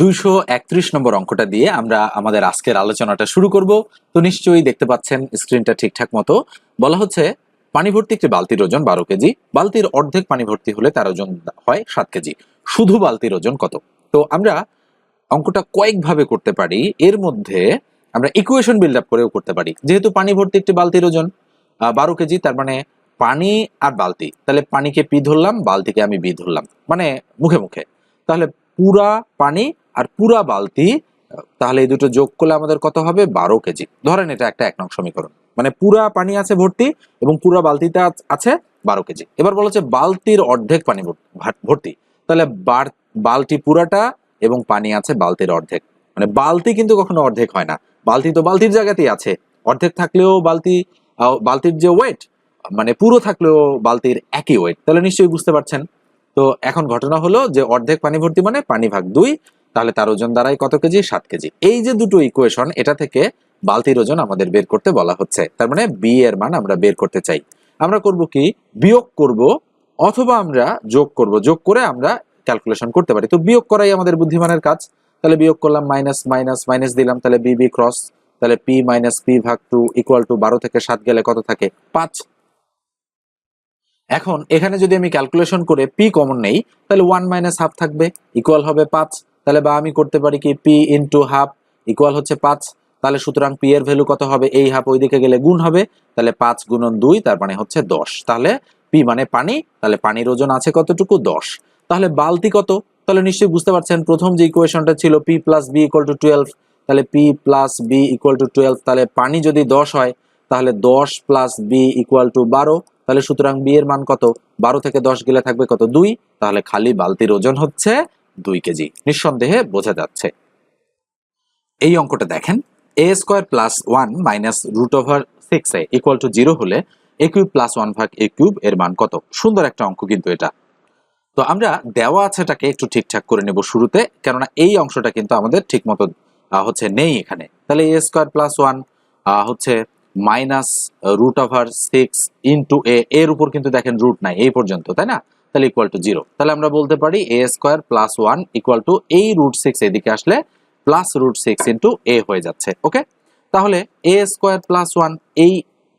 দুইশো একত্রিশ নম্বর অঙ্কটা দিয়ে আমরা আমাদের আজকের আলোচনাটা শুরু করব। তো নিশ্চয়ই দেখতে পাচ্ছেন স্ক্রিনটা ঠিকঠাক মতো। বলা হচ্ছে পানি ভর্তি একটি বালতির ওজন বারো কেজি। বালতির অর্ধেক পানি ভর্তি হলে তার ওজন হয় সাত কেজি। শুধু বালতির ওজন কত? তো আমরা অঙ্কটা কয়েকভাবে করতে পারি। এর মধ্যে আমরা ইকুয়েশন বিল্ড আপ করেও করতে পারি। যেহেতু পানি ভর্তি একটি বালতির ওজন বারো কেজি, তার মানে পানি আর বালতি। তাহলে পানিকে পি ধরলাম, বালতিকে আমি বি ধরলাম। মানে মুখে মুখে। তাহলে পুরা পানি আর পুরা বালতি, তাহলে এই দুটো যোগ করলে আমাদের কত হবে? বারো কেজি। ধরেন এটা একটা এক নং সমীকরণ। মানে পুরা পানি আছে ভর্তি এবং পুরা বালতিতে আছে বারো কেজি। এবার বলা হচ্ছে বালতির অর্ধেক পানি ভর্তি। তাহলে বালতি পুরাটা এবং পানি আছে বালতির অর্ধেক। মানে বালতি কিন্তু কখনো অর্ধেক হয় না। বালতি তো বালতির জায়গাতেই আছে। অর্ধেক থাকলেও বালতি বালতির যে ওয়েট মানে পুরো থাকলেও বালতির একই ওয়েট তাহলে নিশ্চয়ই বুঝতে পারছেন। তো এখন ঘটনা হলো যে অর্ধেক পানি ভর্তি মানে পানি ভাগ দুই তাহলে তার ওজন দাঁড়ায় কত কেজি? সাত কেজি। এই যে দুটো ইকুয়েশন এটা থেকে বালতির ওজন আমাদের বের করতে বলা হচ্ছে। তার মানে বি এর মান আমরা বের করতে চাই। আমরা করব কি? বিয়োগ করব অথবা আমরা যোগ করব। যোগ করে আমরা ক্যালকুলেশন করতে পারি। তো বিয়োগ করাই আমাদের বুদ্ধিমানের কাজ। তাহলে বিয়োগ করলাম মাইনাস মাইনাস মাইনাস দিলাম। তাহলে বি বি ক্রস তাহলে পি মাইনাস পি ভাগ টু ইকুয়াল টু বারো থেকে সাত গেলে কত থাকে? পাঁচ। এখন এখানে যদি আমি ক্যালকুলেশন করে পি কমন নেই, তাহলে ওয়ান মাইনাস হাফ থাকবে। ইকুয়াল হবে পাঁচ। তাহলে বা আমি করতে পারি কি পি ইন্টু হাফ ইকুয়াল হচ্ছে পাঁচ, তাহলে সুতরাং পি এর ভ্যালু কত হবে? এই হাফ ওইদিকে গেলে গুণ হবে, তাহলে পাঁচ গুণন দুই, তার মানে হচ্ছে দশ। তাহলে পি মানে পানি, তাহলে পানির ওজন আছে কতটুকু? দশ। তাহলে বালতি কত? তাহলে নিশ্চয়ই বুঝতে পারছেন, প্রথম যে ইকুয়েশনটা ছিল P plus B equal to twelve তাহলে P plus B equal to twelve তাহলে পানি যদি দশ হয়, তাহলে দশ প্লাস বি ইকুয়াল টু বারো, তাহলে সুতরাং বি এর মান কত? বারো থেকে দশ গেলে থাকবে কত? দুই, তাহলে খালি বালতির ওজন হচ্ছে দুই কেজি নিঃসন্দেহে বোঝা যাচ্ছে। এই অঙ্কটা দেখেন A square plus one minus root over six A equal to zero হলে এ কিউব প্লাস ওয়ান ভাগ এ কিউব এর মান কত? সুন্দর একটা অঙ্ক কিন্তু এটা। তো আমরা দেওয়া আছেটাকে একটু ঠিকঠাক করে নেব শুরুতে, কেননা এই অংশটা কিন্তু আমাদের ঠিক মতো হচ্ছে নেই এখানে। তাহলে এ স্কোয়ার প্লাস ওয়ান হচ্ছে minus root over six into A এর উপর কিন্তু দেখেন রুট নাই, এই পর্যন্ত, তাই না? তাহলে ইকুয়াল টু জিরো তাহলে আমরা বলতে পারি A square plus one equal to এই রুট সিক্স এদিকে আসলে plus root six into A হয়ে যাচ্ছে ওকে তাহলে এ স্কোয়ার প্লাস ওয়ান এই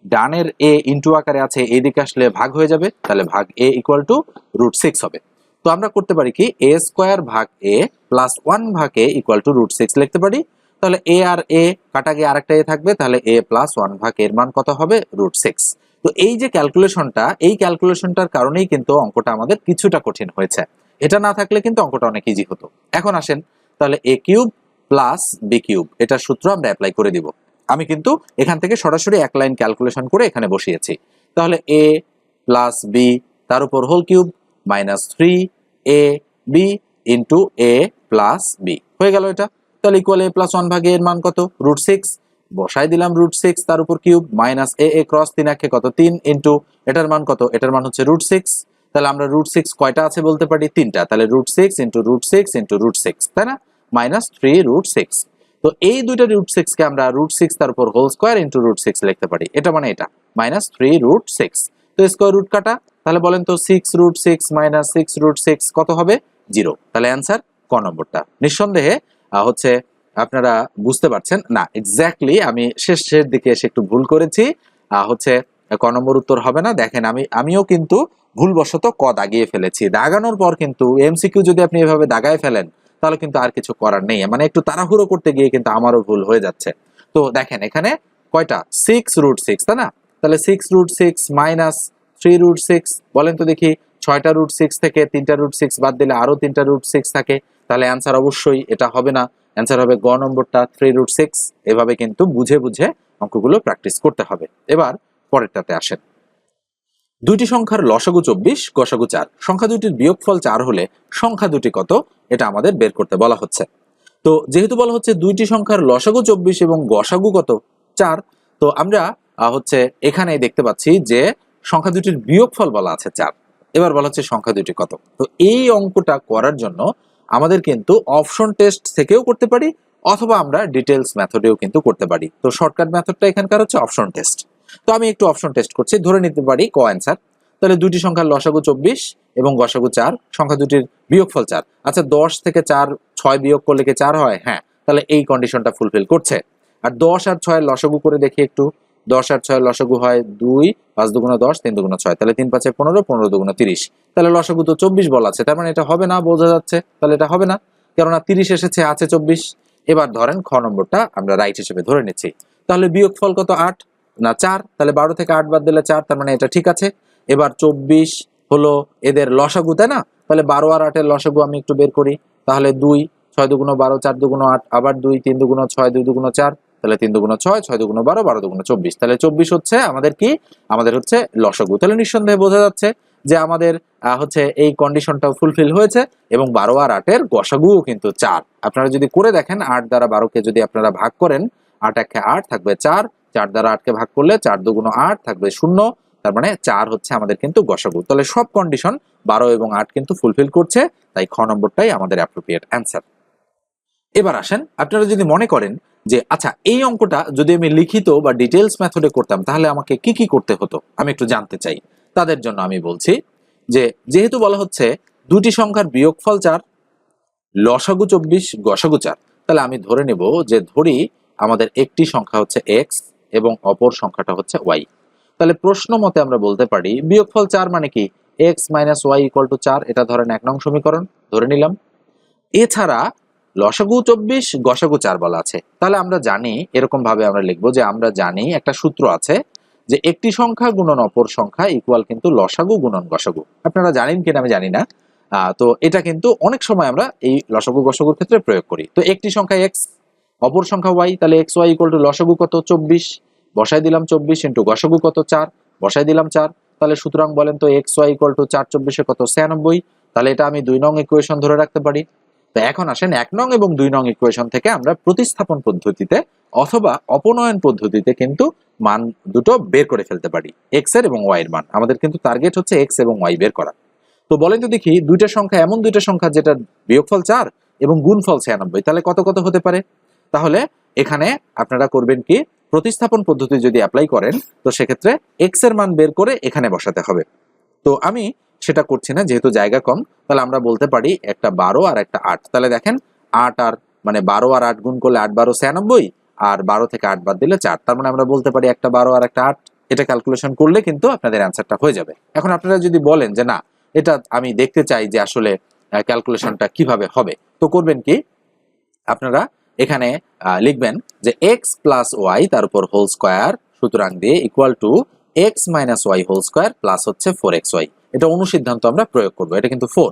ডানের এ ইন্টু আকারে আছে, এদিকে আসলে ভাগ হয়ে যাবে, তাহলে ভাগ A equal to root six হবে। তো আমরা করতে পারি কি এ স্কোয়ার ভাগ এ প্লাস ওয়ান ভাগ A equal to root six লিখতে পারি। তাহলে এ আর এ কাটা গিয়ে আরেকটা এ থাকবে, তাহলে এ প্লাস ওয়ান ভাগ এর মান কত হবে রুট সিক্স তো এই যে ক্যালকুলেশনটা এই ক্যালকুলেশনটার কারণেই কিন্তু অঙ্কটা আমাদের কিছুটা কঠিন হয়েছে। এটা না থাকলে কিন্তু অঙ্কটা অনেক ইজি হতো। এখন আসেন, তাহলে A cube plus B cube এটার সূত্র আমরা অ্যাপ্লাই করে দিব। আমি কিন্তু এখান থেকে সরাসরি এক লাইন ক্যালকুলেশন করে এখানে বসিয়েছি। তাহলে এ প্লাস বি তার উপর whole cube minus three A B into A plus B হয়ে গেল এটা। তাহলে ইকুয়াল এ প্লাস ওয়ান ভাগে এর মান কত? রুট সিক্স বসাই দিলাম রুট সিক্স তার উপর cube minus A A cross তিন, একে কত? তিন ইন্টু এটার মান কত? এটার মান হচ্ছে রুট সিক্স তাহলে আমরা রুট সিক্স কয়টা আছে বলতে পারি? তিনটা। তাহলে root six into root six into root six তাই না? মাইনাস থ্রি রুট সিক্স তো এই দুইটা রুট সিক্স কে আমরা রুট সিক্স তার উপর whole square into root six লিখতে পারি। এটা মানে এটা। মাইনাস থ্রি রুট সিক্স তো স্কোয়ার রুট কাটা। তাহলে বলেন তো six root six minus six root six কত হবে? জিরো তাহলে অ্যান্সার ক নম্বরটা? নিঃসন্দেহে হচ্ছে আপনারা বুঝতে পারছেন? না এক্স্যাক্টলি আমি শেষের দিকে এসে একটু ভুল করেছি। হচ্ছে, ক নম্বর উত্তর হবে না। দেখেন, আমি, আমিও কিন্তু ভুলবশত ক দাগিয়ে ফেলেছি। দাগানোর পর কিন্তু এমসিকিউ যদি আপনি এভাবে দাগায় ফেলেন, তাহলে কিন্তু আর কিছু করার নেই। মানে একটু তাড়াহুড়ো করতে গিয়ে কিন্তু আমারও ভুল হয়ে যাচ্ছে। তো দেখেন, এখানে কয়টা? সিক্স রুট সিক্স তাই না? তাহলে six root six minus three root six বলেন তো দেখি, ছয়টা রুট সিক্স থেকে তিনটা রুট সিক্স বাদ দিলে আরও তিনটা রুট সিক্স থাকে। তাহলে অ্যান্সার অবশ্যই এটা হবে না। অ্যান্সার হবে গ নম্বরটা থ্রি রুট সিক্স এভাবে কিন্তু বুঝে বুঝে অঙ্কগুলো প্র্যাকটিস করতে হবে। এবার পরেরটাতে আসেন। দুইটি সংখ্যার লসাগু চব্বিশ, গসাগু চার। সংখ্যা দুটির বিয়োগফল চার হলে সংখ্যা দুটি কত? এটা আমাদের বের করতে বলা হচ্ছে। তো যেহেতু বলা হচ্ছে দুইটি সংখ্যার লসাগু চব্বিশ এবং গসাগু কত? চার। তো আমরা হচ্ছে এখানে দেখতে পাচ্ছি যে সংখ্যা দুটির বিয়োগফল বলা আছে চার। এবার বলা হচ্ছে সংখ্যা দুটি কত? তো এই অঙ্কটা করার জন্য আমাদের কিন্তু অপশন টেস্ট থেকেও করতে পারি, অথবা আমরা ডিটেলস মেথডেও কিন্তু করতে পারি। তো শর্টকাট মেথডটা এখানকার হচ্ছে অপশন টেস্ট তো আমি একটু অপশন টেস্ট করছি, ধরে নিতে পারি ক অ্যান্সার তাহলে দুটি সংখ্যার লসাগু চব্বিশ এবং গসাগু চার, সংখ্যা দুটির বিয়োগফল চার। আচ্ছা দশ থেকে চার, ছয় বিয়োগ করলে কি চার হয়? হ্যাঁ তাহলে এই কন্ডিশনটা ফুলফিল করছে। আর দশ আর ছয়ের লসাগু করে দেখি একটু। দশ আর ছয় লসাগু হয় দুই, পাঁচ দুগুণ দশ, তিন দুগুণ ছয়। তাহলে তিন পাঁচে পনেরো পনেরো দুগুণ তিরিশ। তাহলে লসাগু তো চব্বিশ বলা আছে, তার মানে এটা হবে না বোঝা যাচ্ছে, তাহলে এটা হবে না। কেননা তিরিশ এসেছে, আছে চব্বিশ। এবার ধরেন খ নম্বরটা আমরা রাইট হিসেবে ধরে নিচ্ছি। তাহলে বিয়োগ ফল কত? আট না চার? তাহলে বারো থেকে আট বাদ দিলে চার, তার মানে এটা ঠিক আছে। এবার চব্বিশ হলো এদের লসাগু, তাই না? তাহলে বারো আর আটের লসাগু আমি একটু বের করি। তাহলে দুই, ছয় দুগুণ বারো, চার দুগুণ আট, আবার দুই, তিন দুগুণ ছয়, দুই দুগুণ চার। তাহলে তিন দুগুণ ছয় ছয় দুগুণ বারো বারো দুগুণ চব্বিশ। তাহলে চব্বিশ হচ্ছে আমাদের কি? আমাদের হচ্ছে লসগু। তাহলে নিঃসন্দেহে বোঝা যাচ্ছে যে আমাদের হচ্ছে এই কন্ডিশনটাও ফুলফিল হয়েছে এবং বারো আর আটের গসাগুও কিন্তু চার। আপনারা যদি করে দেখেন, আট দ্বারা বারোকে যদি আপনারা ভাগ করেন, আট একে আট থাকবে চার চার দ্বারা আটকে ভাগ করলে চার দুগুণ আট থাকবে শূন্য, তার মানে চার হচ্ছে আমাদের কিন্তু গসাগু। তাহলে সব কন্ডিশন বারো এবং আট কিন্তু ফুলফিল করছে, তাই খ নম্বরটাই আমাদের অ্যাপ্রোপ্রিয়েট অ্যান্সার এবার আসেন, আপনারা যদি মনে করেন যে আচ্ছা এই অঙ্কটা যদি আমি লিখিত বা ডিটেলস মেথডে করতাম, তাহলে আমাকে কি কি করতে হতো? আমি একটু জানতে চাই। তাদের জন্য আমি বলছি যে, যেহেতু বলা হচ্ছে দুটি সংখ্যার বিয়োগফল চার, লসাগু চব্বিশ, গসাগু চার, তাহলে আমি ধরে নেব যে, ধরি আমাদের একটি সংখ্যা হচ্ছে এক্স এবং অপর সংখ্যাটা হচ্ছে ওয়াই তাহলে প্রশ্ন মতে আমরা বলতে পারি, বিয়োগফল চার মানে কি? X minus Y equal to চার, এটা ধরেন এক নং সমীকরণ, ধরে নিলাম। এছাড়া লসাগু চব্বিশ, গসাগু চার বলা আছে। তাহলে আমরা জানি এরকম ভাবে আমরা লিখব যে আমরা জানি একটা সূত্র আছে যে একটি সংখ্যা গুণন অপর সংখ্যা ইকুয়াল কিন্তু লসাগু গুণন গসাগু। আপনারা জানেন কিনা আমি জানি না। তো এটা কিন্তু অনেক সময় আমরা এই লসাগু গসাগুর ক্ষেত্রে প্রয়োগ করি। তো একটি সংখ্যা এক্স অপর সংখ্যা ওয়াই তাহলে এক্স ওয়াই ইকুয়াল টু লসাগু কত? চব্বিশ। বসাই দিলাম চব্বিশ ইন্টু গসাগু কত? চার। বসাই দিলাম চার। তাহলে সুতরাং বলেন তো এক্স ওয়াই ইকুয়াল টু চার চব্বিশে কত? ছিয়ানব্বই। তাহলে এটা আমি দুই নং ইকুয়েশন ধরে রাখতে পারি। তো এখন আসেন এক নং এবং দুই নং ইকুয়েশন থেকে আমরা প্রতিস্থাপন পদ্ধতিতে অথবা অপনয়ন পদ্ধতিতে কিন্তু মান দুটো বের করে ফেলতে পারি। এক্সের এবং ওয়াই এর মান। আমাদের কিন্তু টার্গেট হচ্ছে এক্স এবং ওয়াই বের করা। তো বলেন তো দেখি, দুইটা সংখ্যা, এমন দুইটা সংখ্যা যেটা বিয়োগফল চার এবং গুণফল ছিয়ানব্বই, তাহলে কত কত হতে পারে? তাহলে এখানে আপনারা করবেন কি, প্রতিস্থাপন পদ্ধতি যদি অ্যাপ্লাই করেন, তো সেক্ষেত্রে এক্সের মান বের করে এখানে বসাতে হবে। তো আমি সেটা করছি না, যেহেতু জায়গা কম, তাহলে আমরা বলতে পারি একটা বারো আর একটা আট। তাহলে দেখেন, আট আর মানে বারো আর আট গুণ করলে আট বারো ছিয়ানব্বই, আর বারো থেকে আট বাদ দিলে চার। তার মানে আমরা বলতে পারি একটা বারো আর একটা আট, এটা ক্যালকুলেশন করলে কিন্তু আপনাদের অ্যান্সারটা হয়ে যাবে। এখন আপনারা যদি বলেন যে না, এটা আমি দেখতে চাই যে আসলে ক্যালকুলেশনটা কীভাবে হবে, তো করবেন কি? আপনারা এখানে লিখবেন যে এক্স প্লাস ওয়াই তার উপর হোল স্কোয়ার সুতরাং দিয়ে equal to X minus Y whole square plus হচ্ছে ফোর এক্স ওয়াই এটা অনুসিদ্ধান্ত আমরা প্রয়োগ করব, এটা কিন্তু ফোর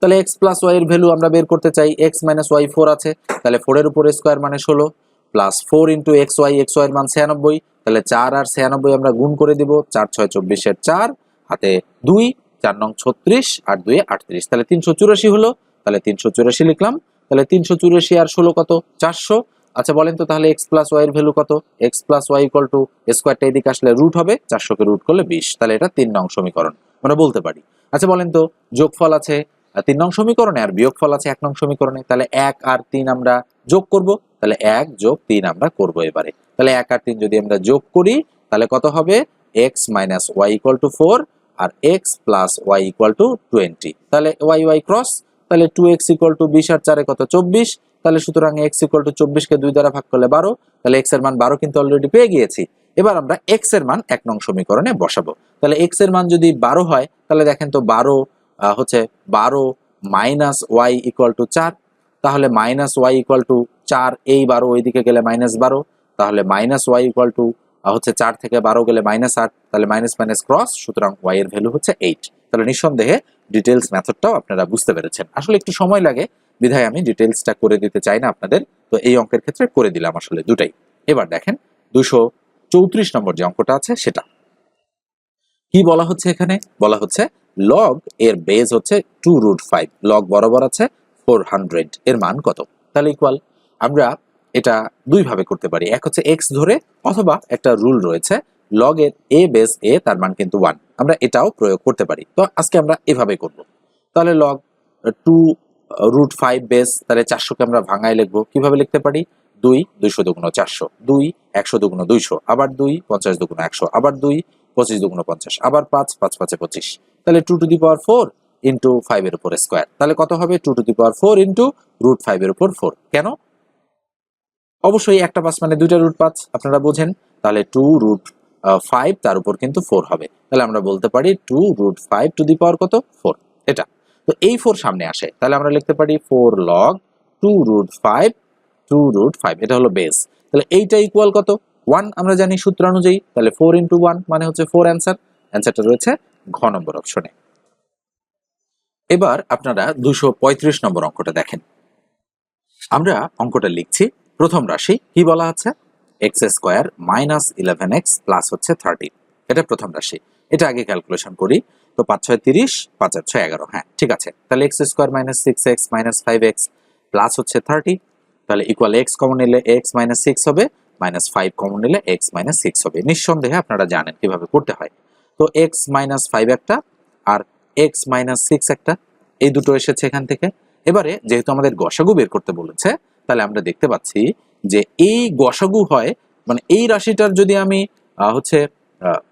তাহলে এক্স প্লাস ওয়াই এর ভ্যালু আমরা বের করতে চাই এক্স মাইনাস ওয়াই ফোর আছে, তাহলে ফোরের উপর স্কোয়ার মানে ষোলো plus four into X Y X Y এর মান ছিয়ানব্বই, তাহলে চার আর ছিয়ানব্বই আমরা গুণ করে দিব, চার, ছয়, চব্বিশের চার, হাতে দুই, চার নং ছত্রিশ আর দুই আটত্রিশ। তাহলে তিনশো চুরাশি হলো, তাহলে তিনশো চুরাশি লিখলাম, তাহলে তিনশো চুরাশি আর ষোলো কত? চারশো। আচ্ছা বলেন তো তাহলে এক্স প্লাস ওয়াই এর ভ্যালু কত? X plus Y equal to স্কোয়ারটা এদিকে আসলে রুট হবে, চারশোকে রুট করলে বিশ, তাহলে এটা তিন নং সমীকরণ। আমরা বলতে পারি। আচ্ছা বলেন তো, যোগফল আছে তিন নং সমীকরণে আর বিয়োগফল আছে এক নং সমীকরণে। তাহলে এক আর তিন আমরা যোগ করব। তাহলে এক যোগ তিন আমরা করব এবারে। তাহলে এক আর তিন যদি আমরা যোগ করি, তাহলে কত হবে? X minus Y equal to four R X plus Y equal to twenty তাহলে ওয়াই ওয়াই ক্রস তাহলে টু এক্স ইকুয়াল টু বিশ আর চারে কত? চব্বিশ। তাহলে সুতরাং এক্স ইকুয়াল টু চব্বিশকে দুই দ্বারা ভাগ করলে বারো। তাহলে এক্সের মান বারো কিন্তু অলরেডি পেয়ে গিয়েছি। এবার আমরা এক্সের মান এক নং সমীকরণে বসাবো। তাহলে এক্সের মান যদি বারো হয়, তাহলে দেখেন তো বারো হচ্ছে বারো মাইনাস ওয়াই ইকুয়াল টু চার। তাহলে মাইনাস ওয়াই ইকুয়াল টু চার, এই বারো ওইদিকে গেলে মাইনাস বারো। তাহলে মাইনাস ওয়াই ইকুয়াল টু হচ্ছে চার থেকে বারো গেলে মাইনাস আট। তাহলে মাইনাস মাইনাস ক্রস সুতরাং ওয়াই এর ভ্যালু হচ্ছে এইট তাহলে নিঃসন্দেহে ডিটেলস মেথডটাও আপনারা বুঝতে পেরেছেন। আসলে একটু সময় লাগে, বিধায় আমি ডিটেলসটা করে দিতে চাই না আপনাদের। তো এই অঙ্কের ক্ষেত্রে করে দিলাম আসলে দুটাই। এবার দেখেন, দুশো চৌত্রিশ নম্বর যে অঙ্কটা আছে সেটা। কি বলা হচ্ছে এখানে? বলা হচ্ছে লগ এর বেজ হচ্ছে টু রুট ফাইভ লগ বরাবর আছে ফোর হান্ড্রেড এর মান কত? তাহলে ইকুয়াল আমরা এটা দুই ভাবে করতে পারি। এক হচ্ছে এক্স ধরে অথবা একটা রুল রয়েছে লগ এর এ বেস এ তার মান কিন্তু ওয়ান আমরা এটাও প্রয়োগ করতে পারি। তো আজকে আমরা এভাবে করব। তাহলে log two root five base তাহলে চারশোকে আমরা ভাঙায় লিখব। কীভাবে লিখতে পারি? দুই, দুইশো দুগুণ চারশো। দুই, একশো দুগুণ দুইশো, আবার দুই, পঞ্চাশ দুগুণ একশো, আবার দুই, পঁচিশ দুগুণ পঞ্চাশ, আবার পাঁচ পাঁচ পাঁচে পঁচিশ। তাহলে two to the power four into ফাইভের উপর স্কোয়ার তাহলে কত হবে? Two to the power four into root ফাইভের উপর ফোর কেন? অবশ্যই একটা পাঁচ মানে দুইটা রুট পাঁচ, আপনারা বোঝেন। তাহলে টু রুট ফাইভ তার উপর কিন্তু ফোর হবে। তাহলে আমরা বলতে পারি two root five to the power কত? ফোর এটা। তো এই ফোর সামনে আসে। তাহলে আমরা লিখতে পারি four log two root five two root five এটা হলো বেস তাহলে এইটা ইকুয়াল কত? ওয়ান আমরা জানি সূত্র অনুযায়ী, তাহলে ফোর ইন্টু ওয়ান মানে হচ্ছে ফোর অ্যান্সার অ্যান্সারটা রয়েছে ঘ নম্বর অপশনে। এবার আপনারা দুশো পঁয়ত্রিশ নম্বর অঙ্কটা দেখেন। আমরা অঙ্কটা লিখছি, প্রথম রাশি, কি বলা আছে? X square minus eleven X plus হচ্ছে থার্টি এটা প্রথম রাশি। এটা আগে ক্যালকুলেশন করি, তো পাঁচ ছয় তিরিশ, পাঁচ আর ছয় এগারো হ্যাঁ ঠিক আছে। তাহলে X square minus six X minus five X plus হচ্ছে থার্টি তাহলে ইকুয়াল এক্স কমন নিলে এক্স মাইনাস সিক্স হবে মাইনাস ফাইভ কমন নিলে এক্স মাইনাস সিক্স হবে। নিঃসন্দেহে আপনারা জানেন কীভাবে করতে হয়। তো এক্স মাইনাস ফাইভ একটা আর এক্স মাইনাস সিক্স একটা, এই দুটো এসেছে এখান থেকে। এবারে যেহেতু আমাদের গসাগু বের করতে বলেছে, তাহলে আমরা দেখতে পাচ্ছি যে এই গসাগু হয় মানে এই রাশিটার যদি আমি হচ্ছে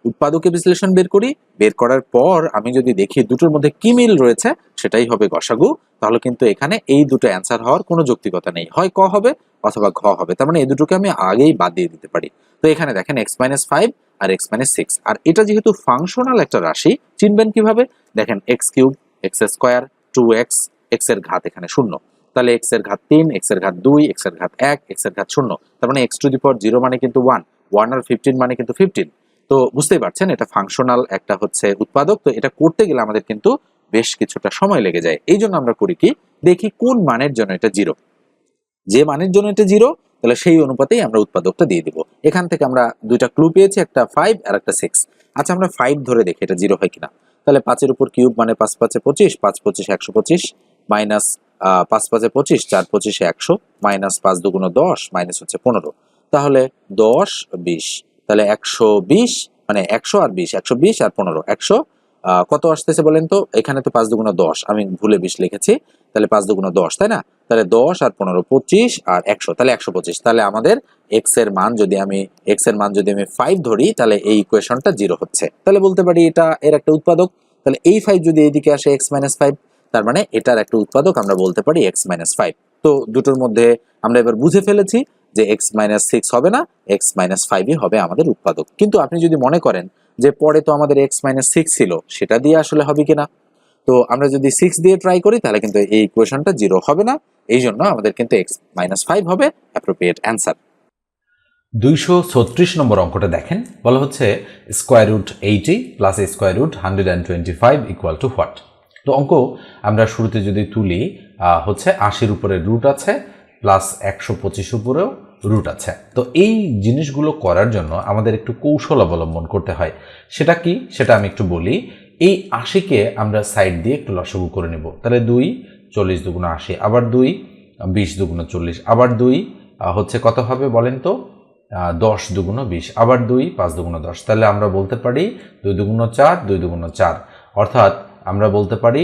উৎপাদকে বিশ্লেষণ বের করি, বের করার পর আমি যদি দেখি দুটোর মধ্যে কি মিল রয়েছে, সেটাই হবে গসাগু। তাহলে কিন্তু এখানে এই দুটো অ্যান্সার হওয়ার কোনো যৌক্তিকতা নেই। হয় ক হবে অথবা ঘ হবে। তার মানে এই দুটোকে আমি আগেই বাদ দিয়ে দিতে পারি। তো এখানে দেখেন এক্স মাইনাস ফাইভ আর এক্স মাইনাস সিক্স আর এটা যেহেতু ফাংশনাল একটা রাশি, চিনবেন কীভাবে? দেখেন X cube X square two X এক্সের ঘাত এখানে শূন্য। তাহলে এক্সের ঘাত তিন এক্সের ঘাত দুই এক্সের ঘাত এক এক্সের ঘাত শূন্য। তার মানে X to the power zero মানে কিন্তু ওয়ান ওয়ান আর ফিফটিন মানে কিন্তু ফিফটিন তো বুঝতেই পারছেন, এটা ফাংশনাল একটা হচ্ছে উৎপাদক, তো এটা করতে গেলে আমাদের কিন্তু বেশ কিছুটা সময় লেগে যায়। এই জন্য আমরা করি কি, দেখি কোন মানের জন্য এটা জিরো। যে মানের জন্য এটা জিরো, তাহলে সেই অনুপাতেই আমরা উৎপাদকটা দিয়ে দিব। এখান থেকে আমরা দুইটা ক্লু পেয়েছি, একটা ফাইভ আর একটা সিক্স আচ্ছা আমরা ফাইভ ধরে দেখি এটা জিরো হয় কিনা। তাহলে পাঁচের উপর কিউব মানে পাঁচ পাঁচে পঁচিশ, পাঁচ পঁচিশ একশো পঁচিশ মাইনাস পাঁচ পাঁচে পঁচিশ, চার পঁচিশে একশো মাইনাস পাঁচ দুগুণ দশ মাইনাস হচ্ছে পনেরো। তাহলে দশ, বিশ। তাহলে একশো বিশ মানে একশো আর বিশ, একশো বিশ আর পনেরো, একশো কত আসতেছে বলেন তো? এখানে তো পাঁচ দুগুণ দশ, আমি ভুলে বিশ লিখেছি, তাহলে পাঁচ দুগুণ দশ, তাই না? তাহলে দশ আর পনেরো পঁচিশ আর একশো, তাহলে একশো পঁচিশ, তাহলে আমাদের এক্সের মান যদি আমি এক্সের মান যদি আমি ফাইভ ধরি, তাহলে এই ইকুয়েশনটা জিরো হচ্ছে। তাহলে বলতে পারি এটা এর একটা উৎপাদক, তাহলে এই ফাইভ যদি এইদিকে আসে এক্স মাইনাস ফাইভ তার মানে এটার একটা উৎপাদক আমরা বলতে পারি এক্স মাইনাস ফাইভ তো দুটোর মধ্যে আমরা এবার বুঝে ফেলেছি যে এক্স মাইনাস সিক্স হবে না এক্স মাইনাস ফাইভই হবে আমাদের উৎপাদক। কিন্তু আপনি যদি মনে করেন যে পরে তো আমাদের এক্স মাইনাস সিক্স ছিল, সেটা দিয়ে আসলে হবে কিনা? তো আমরা যদি সিক্স দিয়ে ট্রাই করি, তাহলে কিন্তু এই ইকুয়েশনটা জিরো হবে না। এই জন্য আমাদের কিন্তু এক্স মাইনাস ফাইভ হবে অ্যাপ্রোপ্রিয়েট অ্যান্সার দুইশো ছত্রিশ নম্বর অঙ্কটা দেখেন। বলা হচ্ছে square root eighty plus square root hundred and twenty five equal to what তো অঙ্ক আমরা শুরুতে যদি তুলি হচ্ছে আশির উপরে রুট আছে প্লাস একশো পঁচিশ উপরেও রুট আছে। তো এই জিনিসগুলো করার জন্য আমাদের একটু কৌশল অবলম্বন করতে হয়। সেটা কি? সেটা আমি একটু বলি। এই আশিকে আমরা সাইড দিয়ে একটু লসগু করে নেব। তাহলে দুই, চল্লিশ দুগুণ আশি, আবার দুই, বিশ দুগুণ চল্লিশ, আবার দুই হচ্ছে কত হবে বলেন তো? দশ দুগুণ বিশ, আবার দুই, পাঁচ দুগুণ দশ। তাহলে আমরা বলতে পারি দুই দুগুণ চার, দুই দুগুণ চার। অর্থাৎ আমরা বলতে পারি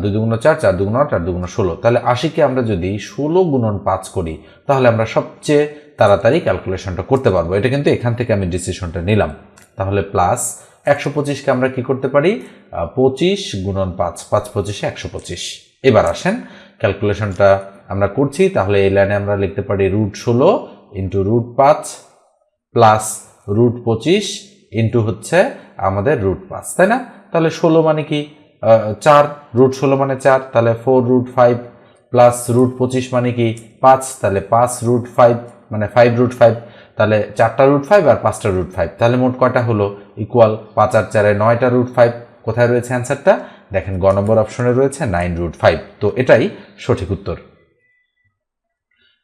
দুই দুগুণ চার চার দুগুণ আট আট দুগুণ ষোলো। তাহলে আশিকে আমরা যদি ষোলো গুণন পাঁচ করি, তাহলে আমরা সবচেয়ে তাড়াতাড়ি ক্যালকুলেশনটা করতে পারব। এটা কিন্তু এখান থেকে আমি ডিসিশনটা নিলাম। তাহলে প্লাস একশো পঁচিশকে আমরা কি করতে পারি? পঁচিশ গুণন পাঁচ পাঁচ পঁচিশে একশো পঁচিশ। এবার আসেন ক্যালকুলেশনটা আমরা করছি, তাহলে এই লাইনে আমরা লিখতে পারি রুট ষোলো ইন্টু রুট পাঁচ প্লাস রুট পঁচিশ ইন্টু হচ্ছে আমাদের রুট পাঁচ, তাই না? তাহলে ষোলো মানে কি? চার রুট ষোলো মানে চার, তাহলে four root five plus root পঁচিশ মানে কি? পাঁচ, তাহলে পাঁচ রুট ফাইভ মানে ফাইভ রুট ফাইভ তাহলে চারটা রুট ফাইভ আর পাঁচটা রুট ফাইভ তাহলে মোট কয়টা হলো? ইকুয়াল পাঁচ আর চারে নয়টা রুট ফাইভ কোথায় রয়েছে অ্যান্সারটা দেখেন, গ নম্বর অপশনে রয়েছে নাইন রুট ফাইভ তো এটাই সঠিক উত্তর।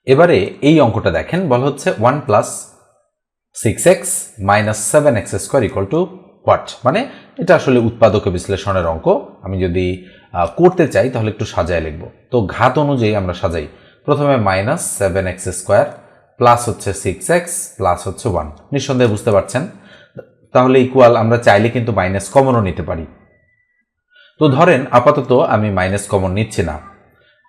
এবারে এই অঙ্কটা দেখেন, বলা হচ্ছে one plus six X minus seven X square equal to what মানে এটা আসলে উৎপাদক বিশ্লেষণের অঙ্ক। আমি যদি করতে চাই তাহলে একটু সাজায় লিখব। তো ঘাত অনুযায়ী আমরা সাজাই। প্রথমে minus seven X square plus হচ্ছে সিক্স এক্স প্লাস হচ্ছে ওয়ান নিঃসন্দেহে বুঝতে পারছেন? তাহলে ইকুয়াল আমরা চাইলে কিন্তু মাইনাস কমনও নিতে পারি। তো ধরেন আপাতত আমি মাইনাস কমন নিচ্ছি না।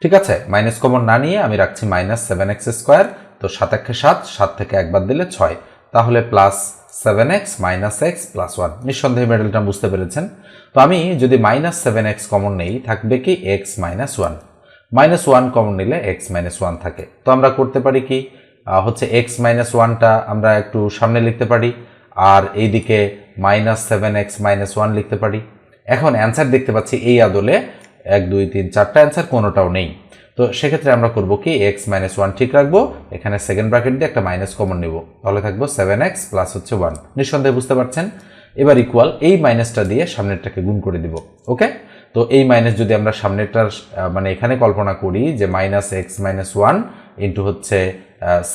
ঠিক আছে? মাইনাস কমন না নিয়ে আমি রাখছি মাইনাস সেভেন এক্স স্কোয়ার তো সাত একে সাত সাত থেকে একবার দিলে ছয়। তাহলে plus seven X minus X plus one নিঃসন্দেহে মেডেলটা বুঝতে পেরেছেন। তো আমি যদি মাইনাস সেভেন এক্স কমন নেই, থাকবে কি X minus one minus one common নিলে এক্স মাইনাস ওয়ান থাকে। তো আমরা করতে পারি কি? হচ্ছে এক্স মাইনাস ওয়ানটা আমরা একটু সামনে লিখতে পারি, আর এইদিকে minus seven X minus one লিখতে পারি। এখন অ্যান্সার দেখতে পাচ্ছি এই আদলে এক, দুই, তিন, চারটা অ্যান্সার কোনোটাও নেই। তো সেক্ষেত্রে আমরা করব কি? এক্স মাইনাস ওয়ান ঠিক রাখব। এখানে সেকেন্ড ব্র্যাকেট দিয়ে একটা মাইনাস কমন নিব। তাহলে থাকব সেভেন এক্স প্লাস হচ্ছে ওয়ান নিঃসন্দেহে বুঝতে পারছেন? এবার ইকুয়াল এই মাইনাসটা দিয়ে সামনেরটাকে গুণ করে দিব। ওকে তো এই মাইনাস যদি আমরা সামনেরটার মানে এখানে কল্পনা করি যে minus X minus one into হচ্ছে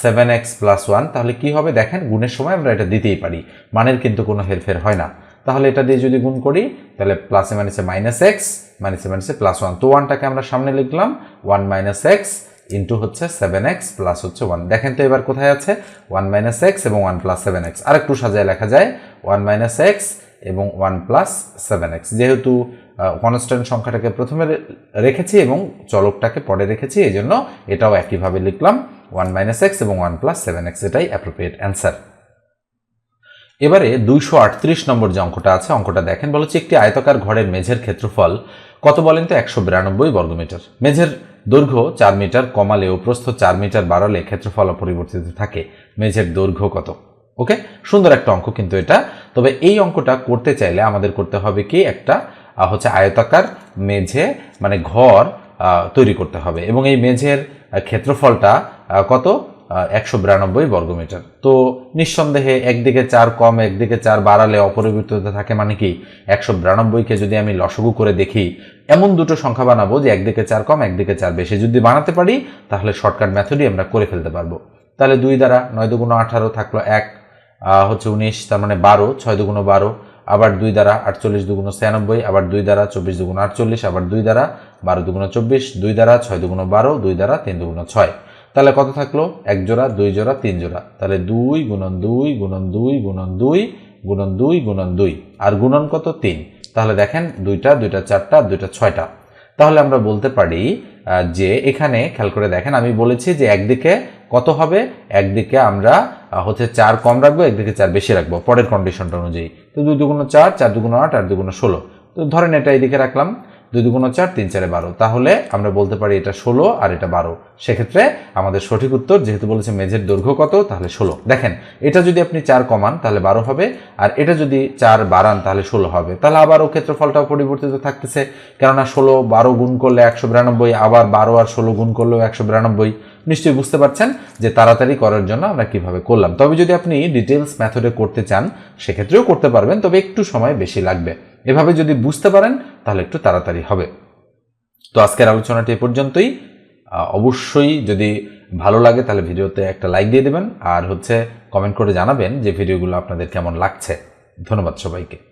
সেভেন এক্স প্লাস ওয়ান তাহলে কী হবে? দেখেন, গুণের সময় আমরা এটা দিতেই পারি। মানের কিন্তু কোনো হেরফের হয় না। তাহলে এটা দিয়ে যদি গুণ করি, তাহলে প্লাসে মাইনাসে মাইনাস এক্স মাইনাসে মাইনাসে প্লাস ওয়ান তো ওয়ানটাকে আমরা সামনে লিখলাম ওয়ান মাইনাস এক্স ইন্টু হচ্ছে সেভেন এক্স প্লাস হচ্ছে ওয়ান দেখেন তো এবার কোথায় আছে? ওয়ান মাইনাস এক্স এবং ওয়ান প্লাস সেভেন এক্স আর একটু সাজায় লেখা যায় ওয়ান মাইনাস এক্স এবং ওয়ান প্লাস সেভেন এক্স যেহেতু কনস্ট্যান্ট সংখ্যাটাকে প্রথমে রেখেছি এবং চলকটাকে পরে রেখেছি, এই জন্য এটাও একইভাবে লিখলাম ওয়ান মাইনাস এক্স এবং ওয়ান প্লাস সেভেন এক্স এটাই অ্যাপ্রোপ্রিয়েট অ্যান্সার এবারে দুইশো আটত্রিশ নম্বর যে অঙ্কটা আছে, অঙ্কটা দেখেন। বলা একটি আয়তাকার ঘরের মেঝের ক্ষেত্রফল কত বলেন তো? একশো বিরানব্বই বর্গমিটার। মেঝের দৈর্ঘ্য চার মিটার কমালে ও প্রস্থ চার মিটার বাড়ালে ক্ষেত্রফল অপরিবর্তিত থাকে। মেঝের দৈর্ঘ্য কত? ওকে? সুন্দর একটা অঙ্ক কিন্তু এটা। তবে এই অঙ্কটা করতে চাইলে আমাদের করতে হবে কি? একটা হচ্ছে আয়তাকার মেঝে মানে ঘর তৈরি করতে হবে। এবং এই মেঝের ক্ষেত্রফলটা কত? একশো বিরানব্বই বর্গমিটার। তো নিঃসন্দেহে একদিকে চার কম, একদিকে চার বাড়ালে অপরিবর্তিত থাকে মানে কি? একশো বিরানব্বইকে যদি আমি লসগু করে দেখি, এমন দুটো সংখ্যা বানাবো যে একদিকে চার কম, একদিকে চার বেশি। যদি বানাতে পারি, তাহলে শর্টকাট মেথডই আমরা করে ফেলতে পারব। তাহলে দুই দ্বারা নয় দুগুণ আঠারো থাকল এক হচ্ছে উনিশ, তার মানে বারো, ছয় দুগুণ বারো, আবার দুই দ্বারা আটচল্লিশ দুগুণ ছিয়ানব্বই, আবার দুই দ্বারা চব্বিশ দুগুণ আটচল্লিশ, আবার দুই দ্বারা বারো দুগুণ চব্বিশ, দুই দ্বারা ছয় দুগুণ বারো, দুই দ্বারা তিন দুগুণ ছয়। তাহলে কত থাকল? এক জোড়া, দুই জোড়া, তিন জোড়া। তাহলে দুই গুণন দুই গুণন দুই গুণন দুই গুণন দুই গুণন দুই। আর গুণন কত? তিন। তাহলে দেখেন, দুইটা দুইটা চারটা, দুইটা ছয়টা। তাহলে আমরা বলতে পারি যে এখানে খেয়াল করে দেখেন, আমি বলেছি যে একদিকে কত হবে? একদিকে আমরা হচ্ছে চার কম রাখব, একদিকে চার বেশি রাখব, পরের কন্ডিশনটা অনুযায়ী। তো দুই দুগুণ চার চার দুগুণ আট আর দুগুণ ষোলো। তো ধরেন এটা এইদিকে রাখলাম। দুই দুগুণ চার, তিন চারে বারো। তাহলে আমরা বলতে পারি এটা ষোলো আর এটা বারো। সেক্ষেত্রে আমাদের সঠিক উত্তর, যেহেতু বলেছে মেঝের দৈর্ঘ্য কত, তাহলে ষোলো। দেখেন, এটা যদি আপনি চার কমান, তাহলে বারো হবে, আর এটা যদি চার বাড়ান, তাহলে ষোলো হবে। তাহলে আবারও ক্ষেত্রফলটাও পরিবর্তিত থাকতেছে, কেননা ষোলো বারো গুণ করলে একশো বিরানব্বই, আবার বারো আর ষোলো গুণ করলেও একশো বিরানব্বই। নিশ্চয়ই বুঝতে পারছেন যে তাড়াতাড়ি করার জন্য আমরা কীভাবে করলাম। তবে যদি আপনি ডিটেলস মেথডে করতে চান, সেক্ষেত্রেও করতে পারবেন, তবে একটু সময় বেশি লাগবে। এভাবে যদি বুঝতে পারেন, তাহলে একটু তাড়াতাড়ি হবে। তো আজকের আলোচনাটি এ পর্যন্তই। অবশ্যই যদি ভালো লাগে, তাহলে ভিডিওতে একটা লাইক দিয়ে দেবেন। আর হচ্ছে কমেন্ট করে জানাবেন যে ভিডিওগুলো আপনাদের কেমন লাগছে। ধন্যবাদ সবাইকে।